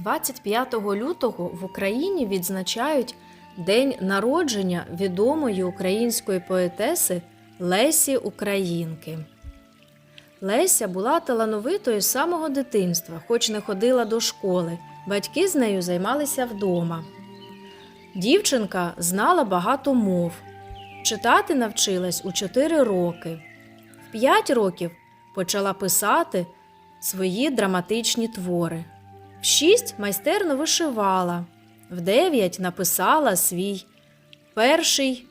25 лютого в Україні відзначають День народження відомої української поетеси Лесі Українки. Леся була талановитою з самого дитинства, хоч не ходила до школи. Батьки з нею займалися вдома. Дівчинка знала багато мов. Читати навчилась у 4 роки. В 5 років почала писати свої драматичні твори. В 6 майстерно вишивала. В 9 написала свій перший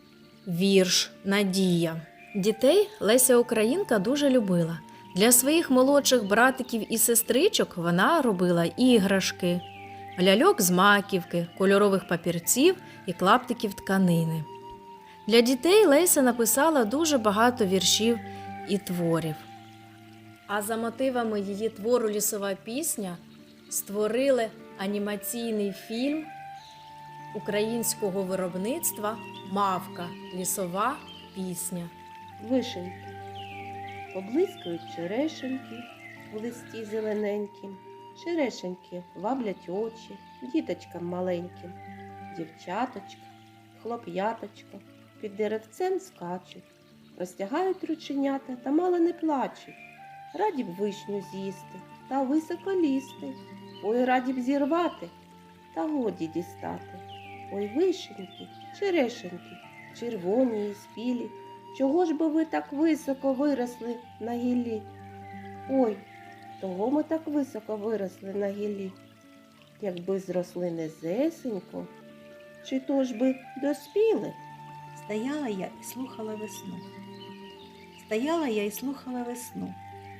вірш Надія. Дітей Леся Українка дуже любила. Для своїх молодших братиків і сестричок вона робила іграшки, ляльок з маківки, кольорових папірців і клаптиків тканини. Для дітей Леся написала дуже багато віршів і творів. А за мотивами її твору Лісова пісня створили анімаційний фільм українського виробництва Мавка Лісова пісня. вишеньки. Поблискують черешеньки в листі зелененькім. Черешеньки ваблять очі діточкам маленьким. Дівчаточка, хлоп'яточка під деревцем скачуть, розтягають рученята та мало не плачуть. Раді б вишню з'їсти та високо лізти. Ой, раді б зірвати та годі дістати. Ой, вишеньки, черешеньки, червоні і спілі. Чого ж би ви так високо виросли на гіллі? Ой, того ми так високо виросли на гіллі. Якби зросли незесенько, чи то ж би доспіли? Стояла я і слухала весну. Стояла я і слухала весну.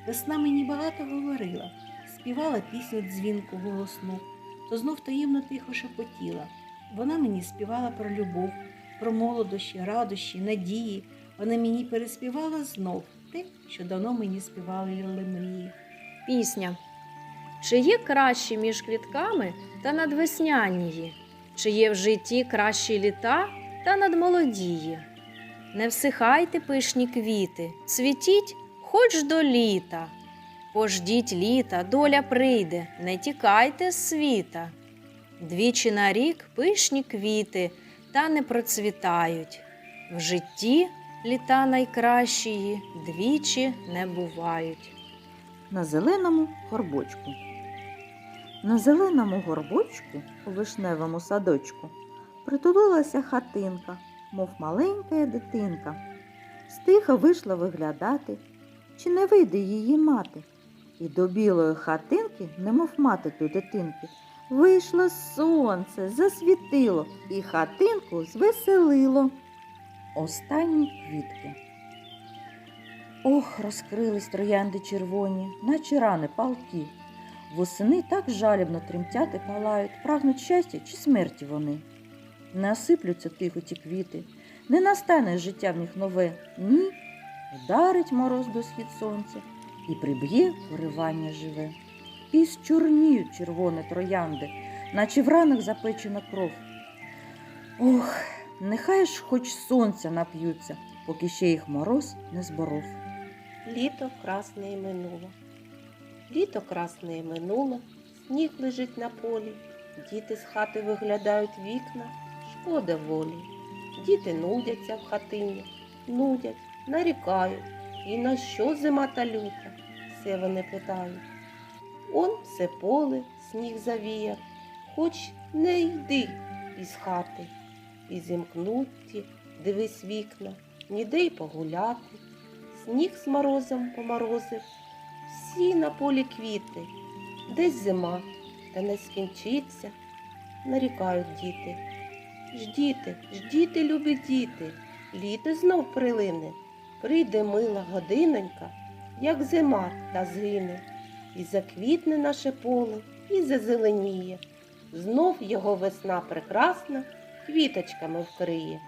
Весна мені багато говорила, співала пісню дзвінку голосну, то знов таємно тихо шепотіла. Вона мені співала про любов, про молодощі, радощі, надії. Вона мені переспівала знов те, що давно мені співали мрії. Пісня. Чи є кращі між квітками та надвеснянії? Чи є в житті кращі літа та надмолодії? Не всихайте пишні квіти, цвітіть хоч до літа. Пождіть літа, доля прийде, не тікайте з світа. Двічі на рік пишні квіти та не процвітають. В житті літа найкращії двічі не бувають. на зеленому горбочку. На зеленому горбочку у вишневому садочку притулилася хатинка, мов маленька дитинка. Стиха вийшла виглядати, чи не вийде її мати. І до білої хатинки, немов мати до дитинки, вийшло сонце, засвітило і хатинку звеселило. Останні квітки. Ох, розкрились троянди червоні, наче рани палки. Восени так жалібно тремтять і палають, прагнуть щастя чи смерті вони. Не осиплються тихо ті квіти, не настане життя в них нове, ні. Вдарить мороз до схід сонця і приб'є поривання живе. І счорніють червоні троянди, наче в ранах запечена кров. Ох, нехай ж хоч сонця нап'ються, поки ще їх мороз не зборов. Літо красне і минуло. Літо красне і минуло, сніг лежить на полі, діти з хати виглядають вікна, шкода волі. Діти нудяться в хатині, нудять, нарікають. І на що зима та люта? Все вони питають. Он все поле, сніг завіяв, хоч не йди із хати. І зімкнуті, дивись вікна, ніде й погуляти. Сніг з морозом поморозив, всі на полі квіти, десь зима, та не скінчиться, нарікають діти. Ждіте, ждіте, любі діти, літо знов прилине, прийде мила годинонька, як зима та згине, і заквітне наше поле, і зазеленіє. Знов його весна прекрасна квіточками вкриє.